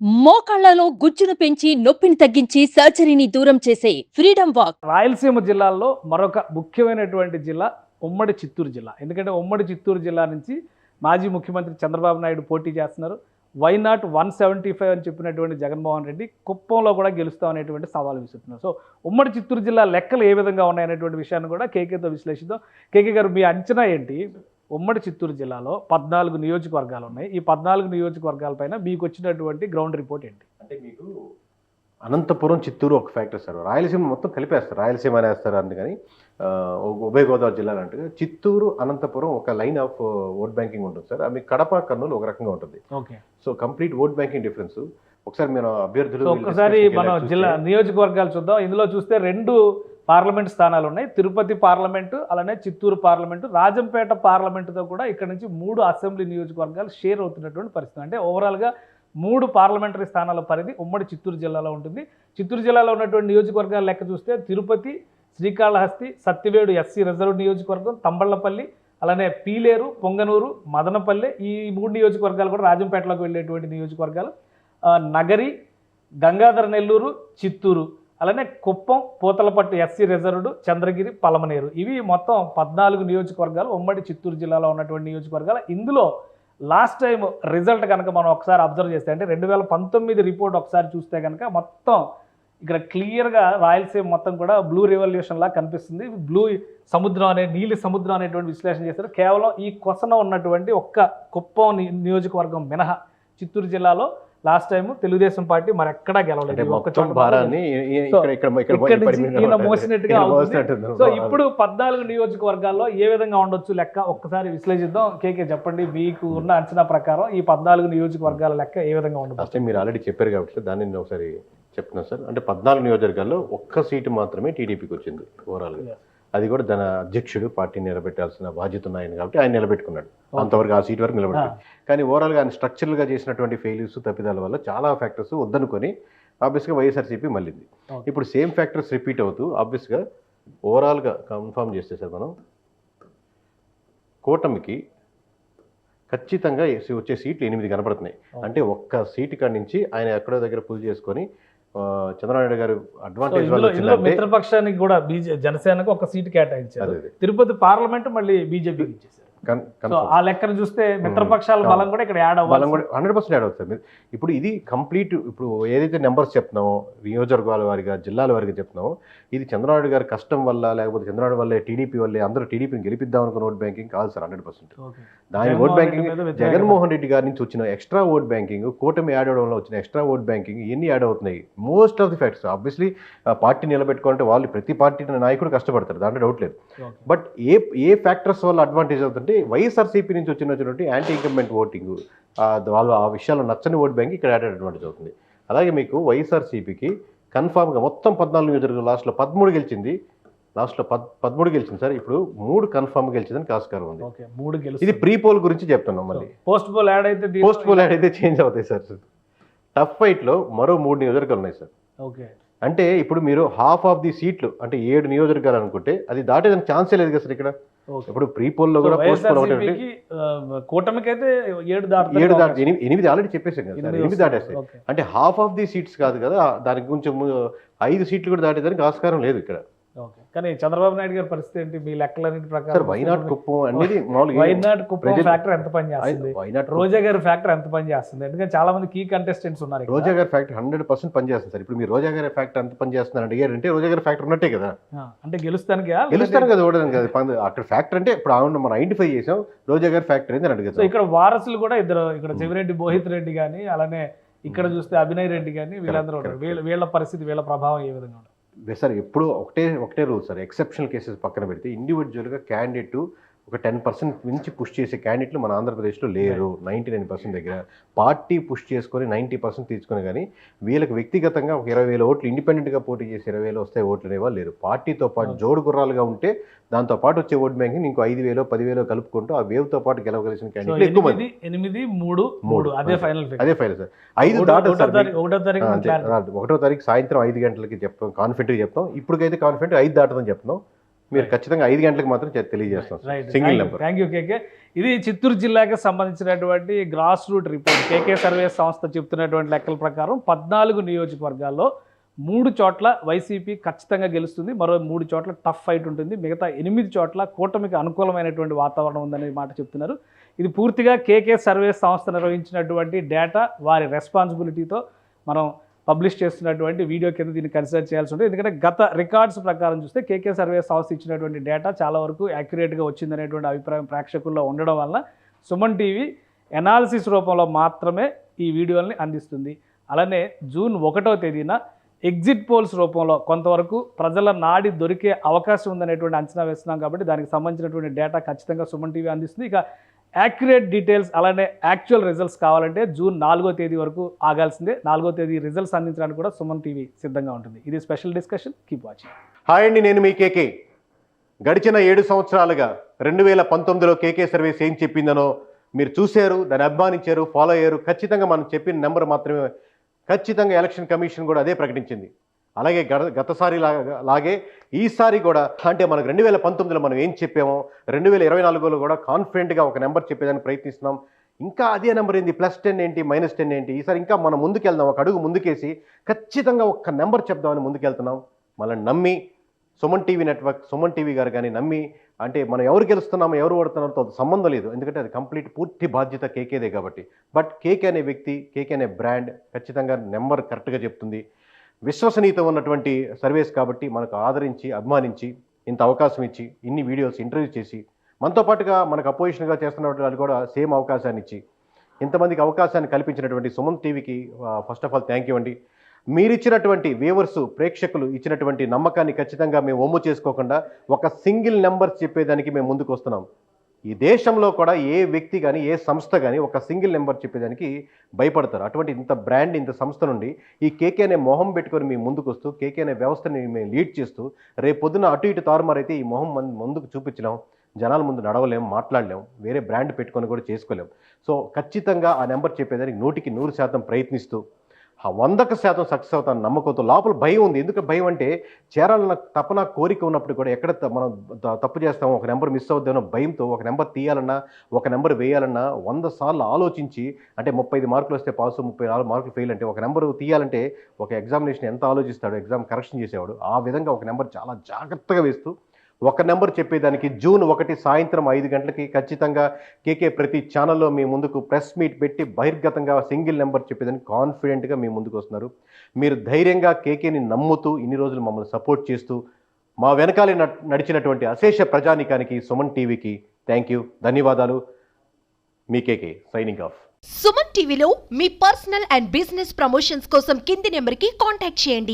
మోకాళ్ళలో గుజ్జును పెంచి నొప్పిని తగ్గించి సర్జరీని దూరం చేసే ఫ్రీడమ్ వాక్. రాయలసీమ జిల్లాల్లో మరొక ముఖ్యమైనటువంటి జిల్లా ఉమ్మడి చిత్తూరు జిల్లా. ఎందుకంటే ఉమ్మడి చిత్తూరు జిల్లా నుంచి మాజీ ముఖ్యమంత్రి చంద్రబాబు నాయుడు పోటీ చేస్తున్నారు. Why not one seventy five అని చెప్పినటువంటి జగన్మోహన్ రెడ్డి కుప్పంలో కూడా గెలుస్తాం అనేటువంటి సవాలు విసురుతున్నారు. సో ఉమ్మడి చిత్తూరు జిల్లా లెక్కలు ఏ విధంగా ఉన్నాయనేటువంటి విషయాన్ని కూడా కేకేతో విశ్లేషిద్దాం. కేకే గారు మీ అంచనా ఏంటి? ఉమ్మడి చిత్తూరు జిల్లాలో పద్నాలుగు నియోజకవర్గాలు ఉన్నాయి. ఈ పద్నాలుగు నియోజకవర్గాలపైన మీకు వచ్చినటువంటి గ్రౌండ్ రిపోర్ట్ ఏంటి? అంటే మీకు అనంతపురం చిత్తూరు ఒక ఫ్యాక్టర్ సార్. రాయలసీమ మొత్తం కలిపేస్తారు. రాయలసీమ అనేస్తారు అందుకని ఉభయ గోదావరి జిల్లాలు అంటే చిత్తూరు అనంతపురం ఒక లైన్ ఆఫ్ ఓట్ బ్యాంకింగ్ ఉంటుంది సార్. అది కడప కర్నూలు ఒక రకంగా ఉంటుంది. Okay. So complete vote banking difference. ఒకసారి మీరు అభ్యర్థులు కి మనం జిల్లా నియోజకవర్గాలు చూద్దాం. ఇందులో చూస్తే రెండు పార్లమెంట్ స్థానాలు ఉన్నాయి. తిరుపతి పార్లమెంటు అలానే చిత్తూరు పార్లమెంటు. రాజంపేట పార్లమెంటుతో కూడా ఇక్కడ నుంచి మూడు అసెంబ్లీ నియోజకవర్గాలు షేర్ అవుతున్నటువంటి పరిస్థితి. అంటే ఓవరాల్గా మూడు పార్లమెంటరీ స్థానాల పరిధి ఉమ్మడి చిత్తూరు జిల్లాలో ఉంటుంది. చిత్తూరు జిల్లాలో ఉన్నటువంటి నియోజకవర్గాల లెక్క చూస్తే తిరుపతి శ్రీకాళహస్తి సత్యవేడు ఎస్సీ రిజర్వ్ నియోజకవర్గం తంబళ్ళపల్లి అలానే పీలేరు పొంగనూరు మదనపల్లె ఈ మూడు నియోజకవర్గాలు కూడా రాజంపేటలోకి వెళ్ళేటువంటి నియోజకవర్గాలు. నగరి గంగాధర నెల్లూరు చిత్తూరు అలానే కుప్పం పూతలపట్టు ఎస్సీ రిజర్వ్డ్ చంద్రగిరి పలమనేరు. ఇవి మొత్తం పద్నాలుగు నియోజకవర్గాలు ఉమ్మడి చిత్తూరు జిల్లాలో ఉన్నటువంటి నియోజకవర్గాలు. ఇందులో లాస్ట్ టైం రిజల్ట్ కనుక మనం ఒకసారి అబ్జర్వ్ చేస్తే అంటే రెండు వేల పంతొమ్మిది రిపోర్ట్ ఒకసారి చూస్తే కనుక మొత్తం ఇక్కడ క్లియర్గా రాయలసీమ మొత్తం కూడా బ్లూ రెవల్యూషన్లా కనిపిస్తుంది. బ్లూ సముద్రం అనే నీలి సముద్రం అనేటువంటి విశ్లేషణ చేశారు. కేవలం ఈ కొసన ఉన్నటువంటి ఒక్క కుప్పం ని- నియోజకవర్గం మినహా చిత్తూరు జిల్లాలో లాస్ట్ టైం తెలుగుదేశం పార్టీ మరెక్కడా అంటే గెలవలేదు. సో. మోసినట్టుగా ఇప్పుడు పద్నాలుగు నియోజకవర్గాల్లో ఏ విధంగా ఉండొచ్చు లెక్క ఒక్కసారి విశ్లేషిద్దాం. కేకే చెప్పండి మీకు ఉన్న అంచనా ప్రకారం ఈ పద్నాలుగు నియోజకవర్గాల లెక్క ఏ విధంగా ఉండదు మీరు ఆల్రెడీ చెప్పారు కాబట్టి దాన్ని నేను ఒకసారి చెప్తున్నాను సార్. అంటే పద్నాలుగు నియోజకవర్గాల్లో ఒక్క సీటు మాత్రమే టీడీపీకి వచ్చింది ఓవరాల్గా. అది కూడా తన అధ్యక్షుడు పార్టీ నిలబెట్టాల్సిన బాధ్యత ఉన్న ఆయన కాబట్టి ఆయన నిలబెట్టుకున్నాడు. అంతవరకు ఆ సీట్ వరకు నిలబెట్టాడు కానీ ఓవరాల్గా ఆయన స్ట్రక్చరల్గా చేసినటువంటి ఫెయిల్యూర్స్ తప్పిదాల వల్ల చాలా ఫ్యాక్టర్స్ వద్దనుకొని ఆబ్వియస్గా వైఎస్ఆర్సీపీ మళ్ళింది. ఇప్పుడు సేమ్ ఫ్యాక్టర్స్ రిపీట్ అవుతూ ఆబ్వియస్గా ఓవరాల్గా కన్ఫర్మ్ చేస్తే సార్ మనం కూటమికి ఖచ్చితంగా వచ్చే సీట్లు ఎనిమిది కనపడుతున్నాయి. అంటే ఒక్క సీటు కాడి నుంచి ఆయన ఎక్కడో దగ్గర పుల్ చేసుకొని చంద్రబాబు గారు అడ్వాంటేజ్ మిత్రపక్షానికి కూడా బీజే జనసేనకు ఒక సీటు కేటాయించారు. తిరుపతి పార్లమెంట్ మళ్ళీ బీజేపీకి ఇచ్చేసారు సో. ఆ లెక్కను చూస్తే మిత్రపక్షాల. బలం కూడా ఇక్కడ యాడ్ బలం అవ్వాలి కూడా హండ్రెడ్ పర్సెంట్ యాడ్ అవుతుంది ఇప్పుడు ఇది కంప్లీట్ ఇప్పుడు ఏదైతే నెంబర్స్ చెప్తున్నామో నియోజకవర్గాల వారిగా జిల్లాల వారిగా చెప్తున్నామో ఇది చంద్రబాబు గారి కష్టం వల్ల లేకపోతే చంద్రబాబు వల్లే టీడీపీ వల్లే అందరూ టీడీపీని గెలిపిద్దాం అనుకున్న ఓట్ బ్యాంకింగ్ కాదు సార్ హండ్రెడ్ పర్సెంట్. దాని ఓట్ బ్యాంకింగ్. జగన్మోహన్ రెడ్డి గారి నుంచి వచ్చిన ఎక్స్ట్రా ఓట్ బ్యాంకింగ్ కూటమి యాడ్ అవడంలో వచ్చిన ఎక్స్ట్రా ఓట్ బ్యాంకింగ్ ఇవన్నీ యాడ్ అవుతున్నాయి most of the facts obviously party నిలబెట్టుకుంటే వాళ్ళు ప్రతి పార్టీ నాయకుడు కష్టపడతారు దాంట్లో డౌట్ లేదు. బట్ ఏ ఏ ఫ్యాక్టర్స్ వల్ల అడ్వాంటేజ్ అవుతుంటే వైఎస్ఆర్సీపీ నుంచి వచ్చినటువంటి యాంటీ ఇంకంబెంట్ ఓటింగ్ వాళ్ళు ఆ విషయాల్లో నచ్చని ఓట్ బ్యాంక్ ఇక్కడ యాడ్ అడ్వాంటేజ్ అవుతుంది. అలాగే మీకు వైఎస్ఆర్సీపీకి కన్ఫామ్గా మొత్తం పద్నాలుగు నియోజకవర్గం లాస్ట్లో పదమూడు గెలిచింది. లాస్ట్లో పద్ పదమూడు గెలిచింది సార్. ఇప్పుడు మూడు కన్ఫామ్ గెలిచిందని ఆస్కారం ఉంది. మూడు ఇది ప్రీ పోల్ గురించి చెప్తున్నాం మళ్ళీ. పోస్ట్ పోల్ యాడ్ అయితే పోస్ట్ పోల్ యాడ్ అయితే చేంజ్ అవుతాయి సార్. టఫ్ ఫైట్లో మరో మూడు నియోజకవర్గాలు ఉన్నాయి సార్. ఓకే. అంటే ఇప్పుడు మీరు హాఫ్ ఆఫ్ ది సీట్లు అంటే ఏడు నియోజకవర్గాలు అనుకుంటే అది దాటేదానికి ఛాన్సే లేదు కదా సార్ ఇక్కడ? ఇప్పుడు ప్రీ పోల్లో కూడా పోస్ట్ పోల్ ఒకటి కూటమికైతే ఏడు దాటి ఎనిమిది- ఆల్రెడీ చెప్పేసాం కదా ఎనిమిది. దాటేస్తాయి. అంటే హాఫ్ ఆఫ్ ది సీట్స్ కాదు కదా దానికి కొంచెం ఐదు సీట్లు కూడా దాటేదానికి ఆస్కారం లేదు ఇక్కడ. కానీ చంద్రబాబు నాయుడు గారి పరిస్థితి ఏంటి? మీ లెక్కలన్నిటి ప్రకారం వైనాట్ కుప్పం అనేది వైనాట్ కుప్పం ఫ్యాక్టర్ ఎంత పని చేస్తుంది? రోజా గారి ఫ్యాక్టర్ ఎంత పని చేస్తుంది? ఎందుకంటే చాలా మంది కీ కంటెస్టెంట్స్ ఉన్నారు. రోజా గారి ఫ్యాక్టర్ హండ్రెడ్ పర్సెంట్ పనిచేస్తుంది సార్. ఇప్పుడు మీరు రోజా గారి ఫ్యాక్టర్ ఎంత పనిచేస్తున్నారు అడిగారంటే రోజా గారి ఫ్యాక్టర్ ఉన్నట్టే కదా. అంటే గెలుస్తానికి గెలుస్తాను కదా? ఓడదాను కదా పని- అక్కడ ఫ్యాక్టర్ అంటే ఇప్పుడు ఆవిడ మనం ఐడెంటిఫై చేసాం రోజా గారి ఫ్యాక్టర్ ఏంది అడుగుతాం ఇక్కడ వారసులు కూడా ఇద్దరు ఇక్కడ చెవిరెడ్డి మోహిత్ రెడ్డి కానీ అలానే ఇక్కడ చూస్తే అభినయ్ రెడ్డి కానీ వీళ్ళందరూ ఉంటారు. వీళ్ళ వీళ్ళ పరిస్థితి వీళ్ళ ప్రభావం ఏ విధంగా ఉంటుంది? సార్ ఎప్పుడు ఒకటే ఒకటే రూల్ సార్. ఎక్సెప్షనల్ కేసెస్ పక్కన పెడితే ఇండివిజువల్గా క్యాండిడేట్ ఒక టెన్ పర్సెంట్ మించి పుష్ చేసే క్యాండిడేట్లు మన ఆంధ్రప్రదేశ్లో లేరు. నైంటీ నైన్ పర్సెంట్ దగ్గర పార్టీ పుష్ చేసుకొని నైంటీ పర్సెంట్ తీసుకుని కానీ వీళ్ళకి వ్యక్తిగతంగా ఒక ఇరవై వేల ఓట్లు ఇండిపెండెంట్గా పోటీ చేసి ఇరవై వేలు వస్తే ఓట్లు అనేవాళ్ళు లేరు. పార్టీతో పాటు జోడు గుర్రాలుగా ఉంటే దాంతో పాటు వచ్చే ఓట్ బ్యాంకింగ్ ఇంకో ఐదు వేలో పదివేలో కలుపుకుంటూ ఆ వేవ్తో పాటు గెలవగలిసిన క్యాండిడేట్లు ఎక్కువ మంది. ఎనిమిది మూడు మూడు. అదే. ఫైనల్ అదే ఫైల్ సార్ ఐదు ఒకటో దాటదు సార్ తారీఖు ఒకటో తారీఖు. ఒకటో సాయంత్రం ఐదు గంటలకి చెప్తాం కాన్ఫిడెంట్గా చెప్తాం ఇప్పటికైతే కాన్ఫిడెంట్ ఐదు దాటదని చెప్తున్నాం మీరు. ఖచ్చితంగా ఐదు గంటలకు మాత్రం తెలియజేస్తాం single number thank you KK ఇది చిత్తూరు జిల్లాకి సంబంధించినటువంటి grass root report KK survey సంస్థ చెప్తున్నటువంటి లెక్కల ప్రకారం పద్నాలుగు నియోజకవర్గాల్లో మూడు చోట్ల వైసీపీ ఖచ్చితంగా గెలుస్తుంది. మరో మూడు చోట్ల టఫ్ ఫైట్ ఉంటుంది. మిగతా ఎనిమిది చోట్ల కూటమికి అనుకూలమైనటువంటి వాతావరణం ఉందనే మాట చెప్తున్నారు. ఇది పూర్తిగా కేకే సర్వే సంస్థ నిర్వహించినటువంటి డేటా వారి రెస్పాన్సిబిలిటీతో మనం పబ్లిష్ చేస్తున్నటువంటి వీడియో కింద దీన్ని కన్సిడర్ చేయాల్సి ఉంటుంది. ఎందుకంటే గత రికార్డ్స్ ప్రకారం చూస్తే కేకే సర్వే సంస్థ ఇచ్చినటువంటి డేటా చాలా వరకు యాక్యురేట్గా వచ్చిందనేటువంటి అభిప్రాయం ప్రేక్షకుల్లో ఉండడం వలన సుమన్ టీవీ ఎనాలిసిస్ రూపంలో మాత్రమే ఈ వీడియోల్ని అందిస్తుంది. అలానే జూన్ ఒకటో తేదీన ఎగ్జిట్ పోల్స్ రూపంలో కొంతవరకు ప్రజల నాడి దొరికే అవకాశం ఉందనేటువంటి అంచనా వేస్తున్నాం కాబట్టి దానికి సంబంధించినటువంటి డేటా ఖచ్చితంగా సుమన్ టీవీ అందిస్తుంది. ఇక యాక్యురేట్ డీటెయిల్స్ అలానే యాక్చువల్ రిజల్ట్స్ కావాలంటే జూన్ నాలుగో తేదీ వరకు ఆగాల్సిందే. నాలుగో తేదీ రిజల్ట్స్ అందించడానికి కూడా సుమన్ టీవీ సిద్ధంగా ఉంటుంది. ఇది special discussion. Keep watching. Hi అండి నేను మీ కేకే. గడిచిన ఏడు సంవత్సరాలుగా రెండు వేల పంతొమ్మిదిలో కేకే సర్వీస్ ఏం చెప్పిందనో మీరు చూశారు దాన్ని అభిమానించారు ఫాలో అయ్యారు. ఖచ్చితంగా మనం చెప్పిన నెంబర్ మాత్రమే ఖచ్చితంగా ఎలక్షన్ కమిషన్ కూడా అదే ప్రకటించింది. అలాగే గత గతసారి లాగా లాగే ఈసారి కూడా అంటే మనకు రెండు వేల పంతొమ్మిదిలో మనం ఏం చెప్పామో రెండు వేల ఇరవై నాలుగులో కూడా కాన్ఫిడెంట్గా ఒక నెంబర్ చెప్పేదానికి ప్రయత్నిస్తున్నాం. ఇంకా అదే నెంబర్ ఏంటి ప్లస్ టెన్ ఏంటి? మైనస్ టెన్ ఏంటి? ఈసారి ఇంకా మనం ముందుకెళ్దాం ఒక అడుగు ముందుకేసి ఖచ్చితంగా ఒక్క నెంబర్ చెప్దామని ముందుకెళ్తున్నాం. మనల్ని నమ్మి Suman TV network Suman TV గారు కానీ నమ్మి అంటే మనం ఎవరు గెలుస్తున్నామో ఎవరు ఓడుతున్నారో అది సంబంధం లేదు. ఎందుకంటే అది కంప్లీట్ పూర్తి బాధ్యత కేకేదే కాబట్టి. బట్ కేకే అనే వ్యక్తి కేకే అనే బ్రాండ్ ఖచ్చితంగా నెంబర్ కరెక్ట్గా చెప్తుంది. విశ్వసనీయత ఉన్నటువంటి సర్వీస్ కాబట్టి మనకు ఆదరించి అభిమానించి ఇంత అవకాశం ఇచ్చి ఇన్ని వీడియోస్ ఇంటర్వ్యూ చేసి మనతో పాటుగా మనకు అపోజిషన్గా చేస్తున్నటువంటి వాళ్ళు కూడా సేమ్ అవకాశాన్ని ఇచ్చి ఇంతమందికి అవకాశాన్ని కల్పించినటువంటి సుమన్ టీవీకి first of all thank you అండి. మీరిచ్చినటువంటి వ్యూవర్స్ ప్రేక్షకులు ఇచ్చినటువంటి నమ్మకాన్ని ఖచ్చితంగా మేము ఒమ్ము చేసుకోకుండా ఒక సింగిల్ నెంబర్ చెప్పేదానికి మేము ముందుకు వస్తున్నాం ఈ దేశంలో కూడా ఏ వ్యక్తి కానీ ఏ సంస్థ కానీ ఒక సింగిల్ నెంబర్ చెప్పేదానికి భయపడతారు. అటువంటి ఇంత బ్రాండ్ ఇంత సంస్థ నుండి ఈ కేకే అనే మొహం పెట్టుకొని మీ ముందుకు వస్తూ కేకే అనే వ్యవస్థని మేము లీడ్ చేస్తూ రేపు పొద్దున అటు ఇటు తారుమారైతే ఈ మొహం మన ముందుకు చూపించలేం జనాల ముందు నడవలేం మాట్లాడలేం వేరే బ్రాండ్ పెట్టుకొని కూడా చేసుకోలేం. సో ఖచ్చితంగా ఆ నెంబర్ చెప్పేదానికి నూటికి నూరు శాతం ప్రయత్నిస్తూ ఆ వందకు శాతం సక్సెస్ అవుతాను నమ్మకంతో లోపల భయం ఉంది. ఎందుకు భయం అంటే చేరాలన్న తపన కోరిక ఉన్నప్పుడు కూడా ఎక్కడ మనం తప్పు చేస్తామో ఒక నెంబర్ మిస్ అవుద్దామో భయంతో ఒక నెంబర్ తీయాలన్నా ఒక నెంబర్ వేయాలన్నా వంద సార్లు ఆలోచించి అంటే ముప్పై మార్కులు వస్తే పాస్ ముప్పై నాలుగు మార్కులు ఫెయిల్ అంటే ఒక నెంబర్ తీయాలంటే ఒక ఎగ్జామినేషన్ ఎంత ఆలోచిస్తాడు ఎగ్జామ్ కరెక్షన్ చేసేవాడు. ఆ విధంగా ఒక నెంబర్ చాలా జాగ్రత్తగా వేస్తూ ఒక నెంబర్ చెప్పేదానికి జూన్ ఒకటి సాయంత్రం ఐదు గంటలకి ఖచ్చితంగా కేకే ప్రతి ఛానల్లో మీ ముందుకు ప్రెస్ మీట్ పెట్టి బహిర్గతంగా సింగిల్ నెంబర్ చెప్పేదానికి కాన్ఫిడెంట్గా మీ ముందుకు వస్తున్నారు. మీరు ధైర్యంగా కేకేని నమ్ముతూ ఇన్ని రోజులు మమ్మల్ని సపోర్ట్ చేస్తూ మా వెనకాలే నడిచినటువంటి అశేష ప్రజానికానికి సుమన్ టీవీకి థ్యాంక్ యూ ధన్యవాదాలు. మీ కేకే సైనింగ్ ఆఫ్ సుమన్ టీవీలో మీ పర్సనల్ అండ్ బిజినెస్ ప్రమోషన్స్ కోసం కింది నెంబర్కి కాంటాక్ట్ చేయండి.